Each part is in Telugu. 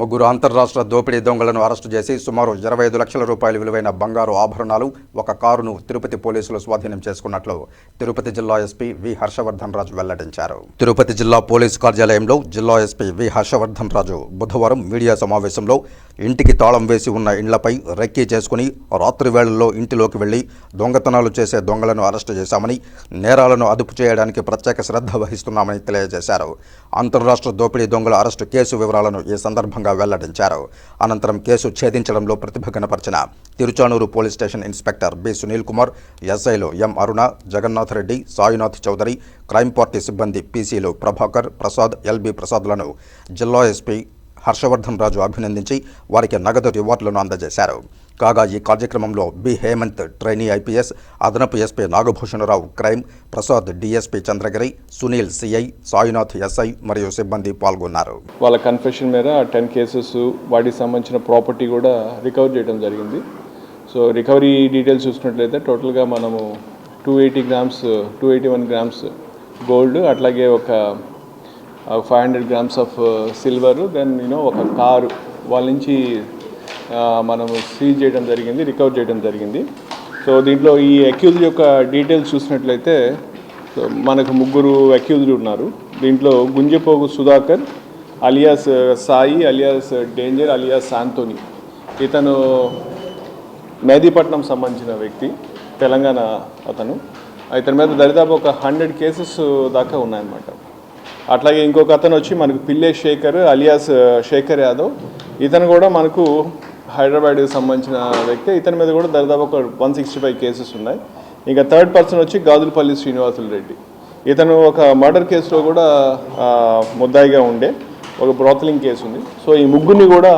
ముగ్గురు అంతర్రాష్ట్ర దోపిడీ దొంగలను అరెస్టు చేసి సుమారు ఇరవై ఐదు లక్షల రూపాయల విలువైన బంగారు ఆభరణాలు ఒక కారును తిరుపతి పోలీసులు స్వాధీనం చేసుకున్నట్లు తిరుపతి జిల్లా ఎస్పీ వి హర్షవర్ధన్ రాజు వెల్లడించారు. తిరుపతి జిల్లా పోలీస్ కార్యాలయంలో జిల్లా ఎస్పీ వి హర్షవర్ధన్ రాజు బుధవారం మీడియా సమావేశంలో ఇంటికి తాళం వేసి ఉన్న ఇండ్లపై రెక్కీ చేసుకుని రాత్రి వేళల్లో ఇంటిలోకి వెళ్ళి దొంగతనాలు చేసే దొంగలను అరెస్టు చేశామని నేరాలను అదుపు చేయడానికి ప్రత్యేక శ్రద్ధ వహిస్తున్నామని తెలియజేశారు. అంతర్రాష్ట్ర దోపిడీ దొంగల అరెస్టు కేసు వివరాలను ఈ సందర్భంగా వెల్లడించారు. అనంతరం కేసు ఛేదించడంలో ప్రతిభ కనపరిచిన Tiruchanoor police station inspector B. Sunil Kumar ఎస్ఐలు M. Aruna Jagannath Reddy Sainath Chowdary crime party సిబ్బంది పీసీలు ప్రభాకర్ ప్రసాద్ ఎల్బి ప్రసాద్లను జిల్లా ఎస్పీ హర్షవర్ధన్ రాజు అభినందించి వారికి నగదు రివార్డులను అందజేశారు. కాగా ఈ కార్యక్రమంలో బి. హేమంత్ ట్రైనీ ఐపీఎస్ అదనపు SP Nagabhushanarao crime Prasad DSP Chandragiri Sunil CI Sainath SI మరియు సిబ్బంది పాల్గొన్నారు. వాళ్ళ కన్ఫెషన్ మీద టెన్ కేసెస్ వాటికి సంబంధించిన ప్రాపర్టీ కూడా రికవర్ చేయడం జరిగింది. సో రికవరీ డీటెయిల్స్ చూసుకున్నట్లయితే టోటల్గా మనము two eighty grams two eighty one grams gold అట్లాగే ఒక five hundred grams of silver then you know ఒక కారు వాళ్ళ నుంచి మనం మనము సీజ్ చేయడం జరిగింది రికవర్ చేయడం జరిగింది. సో దీంట్లో ఈ అక్యూజ్ యొక్క డీటెయిల్స్ చూసినట్లయితే సో మనకు ముగ్గురు అక్యూజ్డ్ ఉన్నారు. దీంట్లో Gunjapogu Sudhakar alias uh, Sai alias danger alias Santhoni ఇతను మేదీపట్నం సంబంధించిన వ్యక్తి తెలంగాణ అతను. ఇతని మీద దరిదాపు ఒక హండ్రెడ్ కేసెస్ uh, దాకా ఉన్నాయన్నమాట. అట్లాగే ఇంకొక అతను వచ్చి మనకు పిల్లే శేఖర్ అలియాస్ శేఖర్ యాదవ్. ఇతను కూడా మనకు హైదరాబాద్కి సంబంధించిన వ్యక్తి. ఇతని మీద కూడా దాదాపు ఒక వన్ సిక్స్టీ ఫైవ్ కేసెస్ ఉన్నాయి. ఇంకా థర్డ్ పర్సన్ వచ్చి గాజులపల్లి శ్రీనివాసులు రెడ్డి. ఇతను ఒక మర్డర్ కేసులో కూడా ముద్దాయిగా ఉండే ఒక బ్రోతలింగ్ కేసు ఉంది. సో ఈ ముగ్గురిని కూడా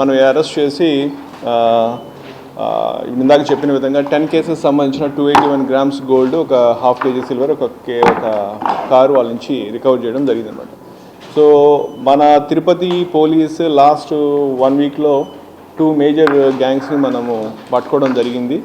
మనం అరెస్ట్ చేసి ఇందాక చెప్పిన విధంగా టెన్ కేసెస్ సంబంధించిన two eighty one grams gold ఒక హాఫ్ కేజీ సిల్వర్ ఒక కే ఒక కారు వాళ్ళ నుంచి రికవర్ చేయడం జరిగింది అనమాట సో మన తిరుపతి పోలీస్ లాస్ట్ వన్ వీక్లో టూ మేజర్ గ్యాంగ్స్ని మనము పట్టుకోవడం జరిగింది.